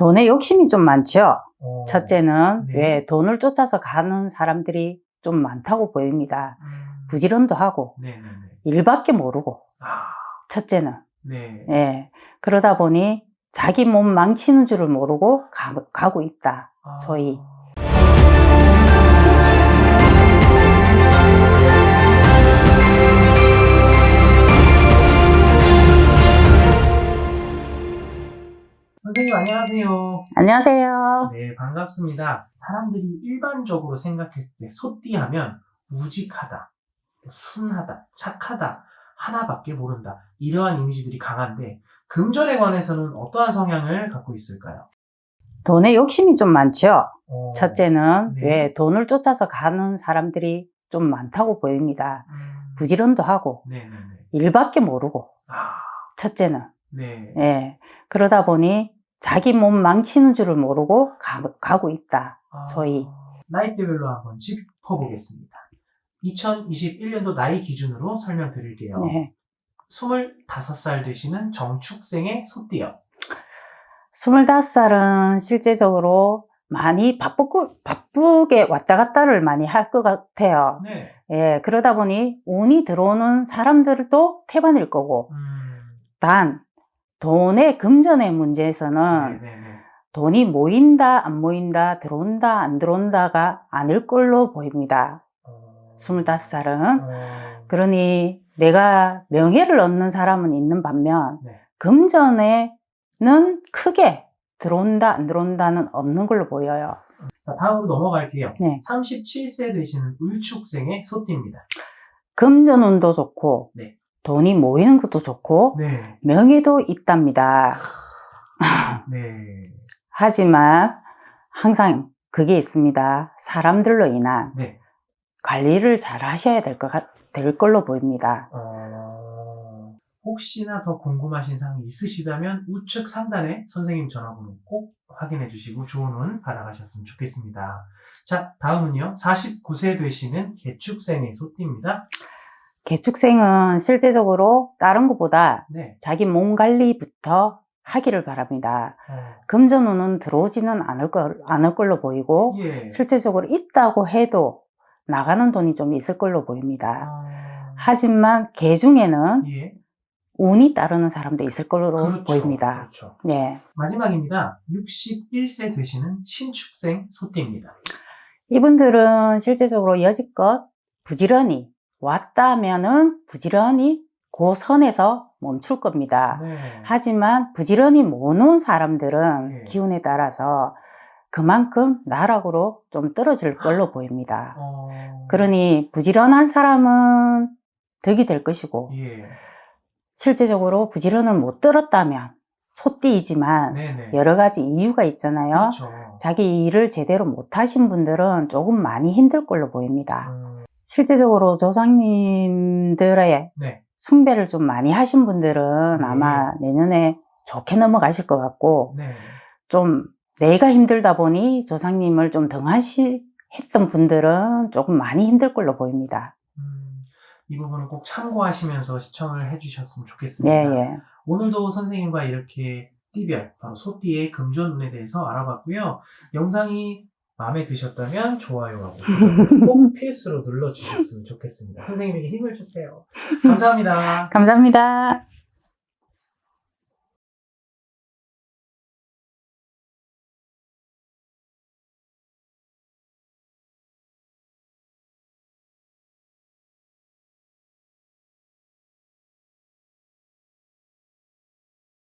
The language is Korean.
돈에 욕심이 좀 많죠. 어, 첫째는 네. 왜 돈을 쫓아서 가는 사람들이 좀 많다고 보입니다. 음, 부지런도 하고 네네네. 일밖에 모르고 아, 첫째는 네. 예 그러다 보니 자기 몸 망치는 줄을 모르고 가, 고 있다. 아, 소위. 선생님 안녕하세요. 안녕하세요. 네, 반갑습니다. 사람들이 일반적으로 생각했을 때 소띠하면 우직하다, 순하다, 착하다, 하나밖에 모른다. 이러한 이미지들이 강한데 금전에 관해서는 어떠한 성향을 갖고 있을까요? 돈에 욕심이 좀 많죠. 어, 첫째는 네. 왜 돈을 쫓아서 가는 사람들이 좀 많다고 보입니다. 음, 부지런도 하고 네네네. 일밖에 모르고 아, 첫째는 네. 예 그러다 보니 자기 몸 망치는 줄을 모르고 가, 고 있다. 아, 소위. 나이대별로 한번 짚어보겠습니다. 2021년도 나이 기준으로 설명드릴게요. 네. 25살 되시는 정축생의 소띠요. 25살은 실제적으로 많이 바쁘고, 바쁘게 왔다 갔다를 많이 할 것 같아요. 네. 예, 그러다 보니 운이 들어오는 사람들도 태반일 거고, 음, 단, 돈의 금전의 문제에서는 네네네. 돈이 모인다, 안 모인다, 들어온다, 안 들어온다가 아닐 걸로 보입니다. 어, 25살은. 어, 그러니 내가 명예를 얻는 사람은 있는 반면, 네. 금전에는 크게 들어온다, 안 들어온다는 없는 걸로 보여요. 자, 다음으로 넘어갈게요. 네. 37세 되시는 울축생의 소띠입니다. 금전 운도 좋고, 네. 돈이 모이는 것도 좋고, 네. 명예도 있답니다. 네. 하지만 항상 그게 있습니다. 사람들로 인한 네. 관리를 잘 하셔야 될, 것, 같- 될 걸로 보입니다. 어, 혹시나 더 궁금하신 사항이 있으시다면 우측 상단에 선생님 전화번호 꼭 확인해 주시고 좋은 운 받아가셨으면 좋겠습니다. 자, 다음은요. 49세 되시는 개축생의 소띠입니다. 개축생은 실제적으로 다른 것보다 네. 자기 몸 관리부터 하기를 바랍니다. 어, 금전운은 들어오지는 않을, 걸, 않을 걸로 보이고, 예. 실제적으로 있다고 해도 나가는 돈이 좀 있을 걸로 보입니다. 아, 하지만 개 중에는 예. 운이 따르는 사람도 있을 걸로 그렇죠. 보입니다. 그렇죠. 네. 마지막입니다. 61세 되시는 신축생 소띠입니다. 이분들은 실제적으로 여지껏 부지런히 왔다면은 부지런히 그 선에서 멈출 겁니다. 네. 하지만 부지런히 못 온 사람들은 네. 기운에 따라서 그만큼 나락으로 좀 떨어질 걸로 보입니다. 어, 그러니 부지런한 사람은 덕이 될 것이고 예. 실제적으로 부지런을 못 들었다면 소띠이지만 네네. 여러 가지 이유가 있잖아요. 그렇죠. 자기 일을 제대로 못 하신 분들은 조금 많이 힘들 걸로 보입니다. 음, 실제적으로 조상님들의 네. 숭배를 좀 많이 하신 분들은 네. 아마 내년에 좋게 넘어가실 것 같고 네. 좀 내가 힘들다 보니 조상님을 좀 등하시 했던 분들은 조금 많이 힘들 걸로 보입니다. 음, 이 부분은 꼭 참고하시면서 시청을 해주셨으면 좋겠습니다. 예, 예. 오늘도 선생님과 이렇게 띠별, 바로 소띠의 금전운에 대해서 알아봤고요. 영상이 마음에 드셨다면 좋아요하고 꼭 필수로 눌러주셨으면 좋겠습니다. 선생님에게 힘을 주세요. 감사합니다. 감사합니다.